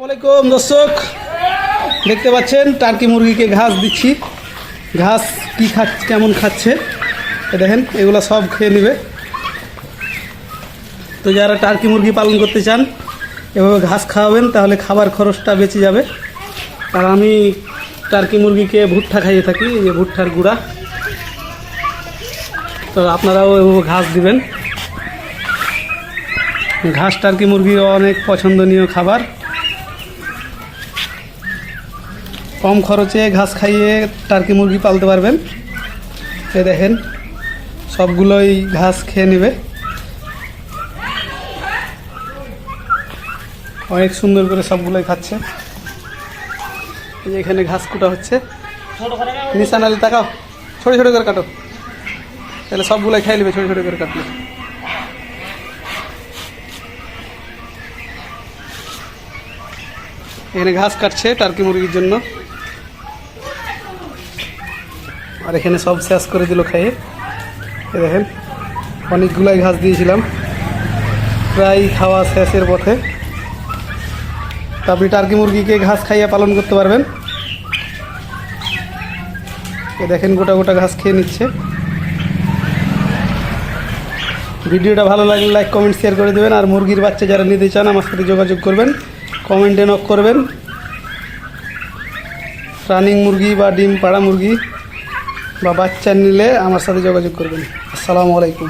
আসসালামাইকুম দর্শক। দেখতে পাচ্ছেন, টার্কি মুরগিকে ঘাস দিচ্ছি। ঘাস কি খাচ্ছে কেমন খাচ্ছে? দেখেন, এগুলো সব খেয়ে নেবে। তো যারা টার্কি মুরগি পালন করতে চান, এভাবে ঘাস খাওয়াবেন, তাহলে খাবার খরচটা বেঁচে যাবে। আর আমি টার্কি মুরগিকে ভুট্টা খাইয়ে থাকি, এই যে ভুট্টার গুঁড়া। তো আপনারাও এভাবে ঘাস দিবেন। ঘাস টার্কি মুরগি অনেক পছন্দনীয় খাবার। কম খরচে ঘাস খাইয়ে টার্কি মুরগি পালতে পারবেন। এ দেখেন, সবগুলোই ঘাস খেয়ে নেবে। অনেক সুন্দর করে সবগুলোই খাচ্ছে। যে এখানে ঘাস কুটা হচ্ছে। নিশান আলি, তাকাও। ছোটো ছোটো করে কাটো। তাহলে সবগুলোই খাই নেবে, ছোটো ছোটো করে কাটলে। এখানে ঘাস কাটছে টার্কি মুরগির জন্য। আর এখানে সব শেষ করে দিল খাইয়ে। এ দেখেন, অনেকগুলাই ঘাস দিয়েছিলাম। প্রায় খাওয়া শেষের পথে। আপনি টার্কি মুরগিকে ঘাস খাইয়ে পালন করতে পারবেন। এ দেখেন গোটা গোটা ঘাস খেয়ে নিচ্ছে। ভিডিওটা ভালো লাগলে লাইক, কমেন্ট, শেয়ার করে দেবেন। আর মুরগির বাচ্চা যারা নিতে চান, আমার সাথে যোগাযোগ করবেন। কমেন্টে নক করবেন। রানিং মুরগি বা ডিম পাড়া মুরগি বা বাচ্চা নিলে আমার সাথে যোগাযোগ করবেন। আসসালামু আলাইকুম।